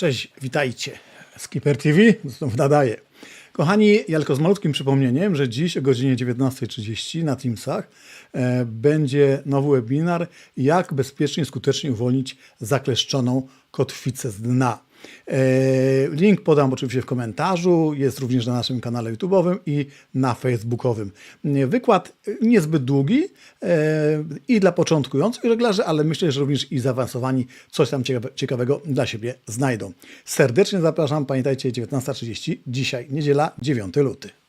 Cześć, witajcie. Skipper TV znów nadaje. Kochani, ja tylko z malutkim przypomnieniem, że dziś o godzinie 19.30 na Teamsach e, będzie nowy webinar, jak bezpiecznie, skutecznie uwolnić zakleszczoną kotwicę z dna. E, Link podam oczywiście w komentarzu, jest również na naszym kanale YouTube'owym i na Facebookowym. E, Wykład niezbyt długi e, i dla początkujących żeglarzy, ale myślę, że również i zaawansowani coś tam ciekawe- ciekawego dla siebie znajdą. Serdecznie zapraszam, pamiętajcie 19.30, dzisiaj niedziela 9 luty.